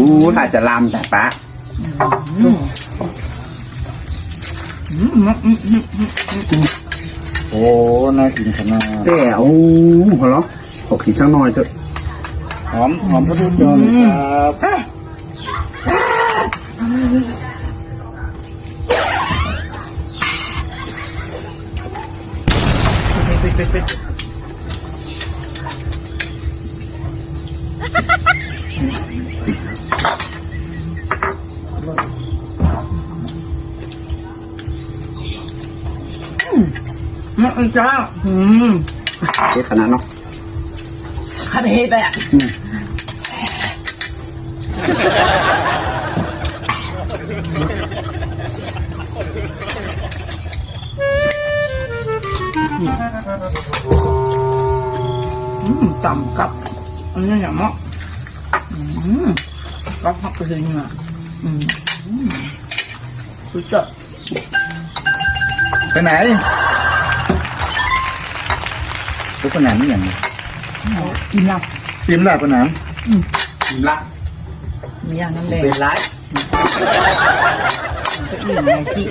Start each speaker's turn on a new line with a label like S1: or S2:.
S1: อู้ถ้าจะลามแต่ปะ
S2: โอ้น่ากินขนาด
S1: แต่โอ้หัวเราะขอขีดสักหน่อยเถอะ
S2: หอมหอมพระพุทธเจ้าเลยครับ
S3: ไปไปไปอืมจ้าอืม
S1: เด็ดขนาดเนาะ
S3: คาเฟ่แบบอืมต่ำกับอันนี้อย่างเนาะอืมรับพักไปเลยอะอืมอืมสุดยอด
S2: ไปไหน ลูกขนาดนี้อย่างนี้
S3: กินแล้ว
S2: ติมได้ปะหนาม
S1: ละ
S3: มีอย่างนั้นเลย
S1: เป็นไร
S3: ก็อิ่มไงที่